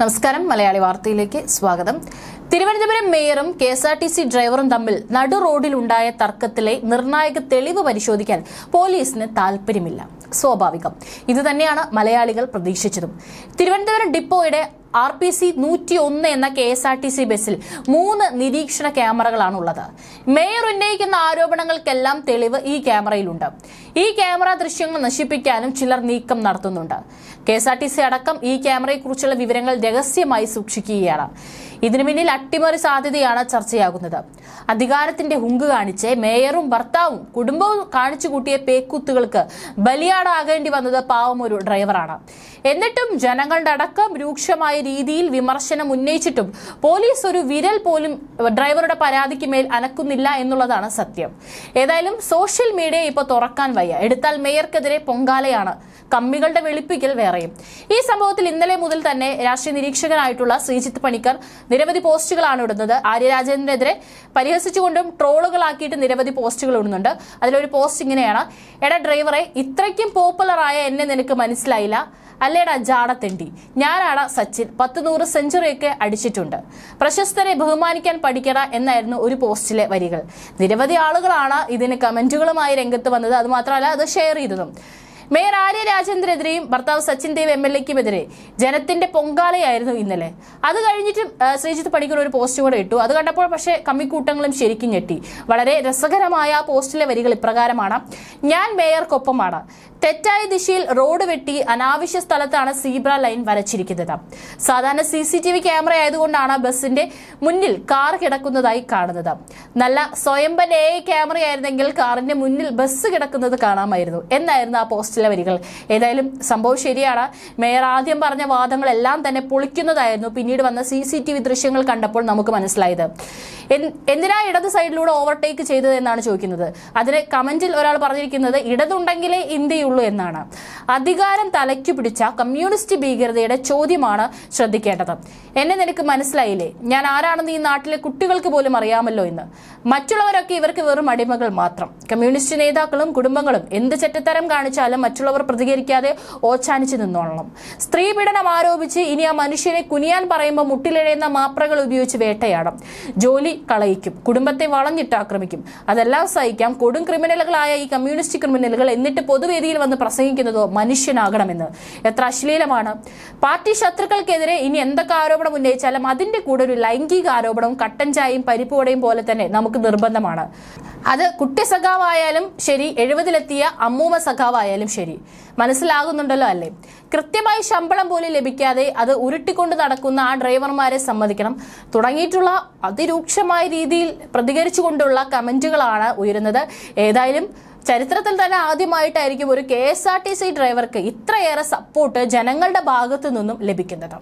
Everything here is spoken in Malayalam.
നമസ്കാരം. മലയാളി വാർത്തയിലേക്ക് സ്വാഗതം. Thiruvananthapuram മേയറും K S R T C ഡ്രൈവറും തമ്മിൽ നടു റോഡിലുണ്ടായ തർക്കത്തിലെ നിർണായക തെളിവ് പരിശോധിക്കാൻ പോലീസിന് താൽപ്പര്യമില്ല. സ്വാഭാവികം. ഇതുതന്നെയാണ് മലയാളികൾ പ്രതീക്ഷിച്ചതും. തിരുവനന്തപുരം ഡിപ്പോയുടെ ആർ പി സി നൂറ്റി ഒന്ന് എന്ന K S R T C ബസ്സിൽ മൂന്ന് നിരീക്ഷണ ക്യാമറകളാണ് ഉള്ളത് മേയർ ഉന്നയിക്കുന്ന ആരോപണങ്ങൾക്കെല്ലാം തെളിവ് ഈ ക്യാമറയിലുണ്ട്. ഈ ക്യാമറ ദൃശ്യങ്ങൾ നശിപ്പിക്കാനും ചിലർ നീക്കം നടത്തുന്നുണ്ട്. K S R T C അടക്കം ഈ ക്യാമറയെക്കുറിച്ചുള്ള വിവരങ്ങൾ രഹസ്യമായി സൂക്ഷിക്കുകയാണ്. ഇതിനു പിന്നിൽ അട്ടിമറി സാധ്യതയാണ് ചർച്ചയാകുന്നത്. അധികാരത്തിന്റെ ഹുങ്ക് കാണിച്ച് മേയറും ഭർത്താവും കുടുംബവും കാണിച്ചു കൂട്ടിയ പേക്കുത്തുകൾക്ക് ബലിയാടാകേണ്ടി വന്നത് പാവം ഒരു ഡ്രൈവറാണ്. എന്നിട്ടും ജനങ്ങളുടെ അടക്കം രൂക്ഷമായ രീതിയിൽ വിമർശനം ഉന്നയിച്ചിട്ടും പോലീസ് ഒരു വിരൽ പോലും ഡ്രൈവറുടെ പരാതിക്ക് മേൽ അനക്കുന്നില്ല എന്നുള്ളതാണ് സത്യം. ഏതായാലും സോഷ്യൽ മീഡിയ ഇപ്പോൾ തുറക്കാൻ വയ്യ. എടുത്താൽ മേയർക്കെതിരെ പൊങ്കാലയാണ്. കമ്മികളുടെ വെളുപ്പിക്കൽ വേറെയും. ഈ സംഭവത്തിൽ ഇന്നലെ മുതൽ തന്നെ രാഷ്ട്രീയ നിരീക്ഷകനായിട്ടുള്ള ശ്രീജിത്ത് പണിക്കർ നിരവധി പോസ്റ്റുകളാണ് ഇടുന്നത്. ആര്യരാജേന്ദ്രനെതിരെ പരിഹസിച്ചുകൊണ്ടും ട്രോളുകളാക്കിയിട്ട് നിരവധി പോസ്റ്റുകൾ ഇടുന്നുണ്ട്. അതിലൊരു പോസ്റ്റ് ഇങ്ങനെയാണ്. എടാ ഡ്രൈവറെ ഇത്രയ്ക്കും പോപ്പുലറായ എന്നെ നിനക്ക് മനസ്സിലായില്ല. അല്ലേടാ ജാടത്തെണ്ടി? ഞാനാടാ സച്ചിൻ. പത്ത് നൂറ് സെഞ്ചുറിയൊക്കെ അടിച്ചിട്ടുണ്ട്. പ്രശസ്തരെ ബഹുമാനിക്കാൻ പഠിക്കട എന്നായിരുന്നു ഒരു പോസ്റ്റിലെ വരികൾ. നിരവധി ആളുകളാണ് ഇതിന് കമന്റുകളുമായി രംഗത്ത് വന്നത്. അത് മാത്രമല്ല അത് ഷെയർ ചെയ്തതും. മേയർ ആര്യ രാജേന്ദ്രനെതിരെയും ഭർത്താവ് സച്ചിൻ ദേവ് എം എൽ എക്കുമെതിരെ ജനത്തിന്റെ പൊങ്കാലയായിരുന്നു ഇന്നലെ. അത് കഴിഞ്ഞിട്ടും ശ്രീജിത്ത് പണിക്കർ ഒരു പോസ്റ്റ് കൂടെ ഇട്ടു. അത് കണ്ടപ്പോൾ പക്ഷേ കമ്മിക്കൂട്ടങ്ങളും ശരിക്കും ഞെട്ടി. വളരെ രസകരമായ ആ പോസ്റ്റിലെ വരികൾ ഇപ്രകാരമാണ് ഞാൻ മേയർക്കൊപ്പമാണ്. തെറ്റായ ദിശയിൽ റോഡ് വെട്ടി അനാവശ്യ സ്ഥലത്താണ് സീബ്ര ലൈൻ വരച്ചിരിക്കുന്നത്. സാധാരണ C C T V camera ആയതുകൊണ്ടാണ് ബസിന്റെ മുന്നിൽ കാർ കിടക്കുന്നതായി കാണുന്നത്. നല്ല സ്വയംഭൻ എ ക്യാമറയായിരുന്നെങ്കിൽ കാറിന്റെ മുന്നിൽ ബസ് കിടക്കുന്നത് കാണാമായിരുന്നു എന്നായിരുന്നു ആ പോസ്റ്റിലെ വരികൾ. ഏതായാലും സംഭവം ശരിയാണ്. മേയർ ആദ്യം പറഞ്ഞ വാദങ്ങളെല്ലാം തന്നെ പൊളിക്കുന്നതായിരുന്നു പിന്നീട് വന്ന സി സി ടി വി ദൃശ്യങ്ങൾ കണ്ടപ്പോൾ നമുക്ക് മനസ്സിലായത്. എന്തിനാ ഇടത് സൈഡിലൂടെ ഓവർടേക്ക് ചെയ്തത് എന്നാണ് ചോദിക്കുന്നത്. അതിന് കമന്റിൽ ഒരാൾ പറഞ്ഞിരിക്കുന്നത് ഇടതുണ്ടെങ്കിലേ ഇന്ത്യയുള്ളൂ എന്നാണ്. അധികാരം തലയ്ക്കു പിടിച്ച കമ്മ്യൂണിസ്റ്റ് ഭീകരതയുടെ ചോദ്യമാണ് ശ്രദ്ധിക്കേണ്ടത്. എന്നെ നിനക്ക് മനസ്സിലായില്ലേ? ഞാൻ ആരാണെന്ന് ഈ നാട്ടിലെ കുട്ടികൾക്ക് പോലും അറിയാമല്ലോ എന്ന്. മറ്റുള്ളവരൊക്കെ ഇവർക്ക് വെറും അടിമകൾ മാത്രം. കമ്മ്യൂണിസ്റ്റ് നേതാക്കളും കുടുംബങ്ങളും എന്ത് ചെറ്റത്തരം കാണിച്ചാലും മറ്റുള്ളവർ പ്രതികരിക്കാതെ ഓച്ചാനിച്ച് നിന്നോളണം. സ്ത്രീ പീഡനം ആരോപിച്ച് ഇനി ആ മനുഷ്യനെ കുനിയാൻ പറയുമ്പോൾ മുട്ടിലിഴയുന്ന മാപ്രകൾ ഉപയോഗിച്ച് വേട്ടയാടും. ജോലി കളയിക്കും. കുടുംബത്തെ വളഞ്ഞിട്ട് ആക്രമിക്കും. അതെല്ലാം സഹിക്കാം. കൊടും ക്രിമിനലുകളായ ഈ കമ്മ്യൂണിസ്റ്റ് ക്രിമിനലുകൾ എന്നിട്ട് പൊതുവേദിയിൽ വന്ന് പ്രസംഗിക്കുന്നതോ മനുഷ്യനാകണമെന്ന്. എത്ര അശ്ലീലമാണ്. പാർട്ടി ശത്രുക്കൾക്കെതിരെ ഇനി എന്തൊക്കെ ആരോപണം ഉന്നയിച്ചാലും അതിന്റെ കൂടെ ഒരു ലൈംഗിക ആരോപണവും കട്ടൻ ചായയും പരിപ്പുവടയും പോലെ തന്നെ നമുക്ക് നിർബന്ധമാണ്. അത് കുട്ടി സഖാവായാലും ശരി എഴുപതിലെത്തിയ അമ്മൂമ്മ സഖാവായാലും ശരി. മനസ്സിലാകുന്നുണ്ടല്ലോ അല്ലേ? കൃത്യമായി ശമ്പളം പോലും ലഭിക്കാതെ അത് ഉരുട്ടിക്കൊണ്ട് നടക്കുന്ന ആ ഡ്രൈവർമാരെ സമ്മതിക്കണം. തുടങ്ങിയിട്ടുള്ള അതിരൂക്ഷമായ രീതിയിൽ പ്രതികരിച്ചുകൊണ്ടുള്ള കമന്റുകളാണ് ഉയരുന്നത്. ഏതായാലും ചരിത്രത്തിൽ തന്നെ ആദ്യമായിട്ടായിരിക്കും ഒരു K S R T C ഡ്രൈവർക്ക് ഇത്രയേറെ സപ്പോർട്ട് ജനങ്ങളുടെ ഭാഗത്തു നിന്നും ലഭിക്കുന്നത്.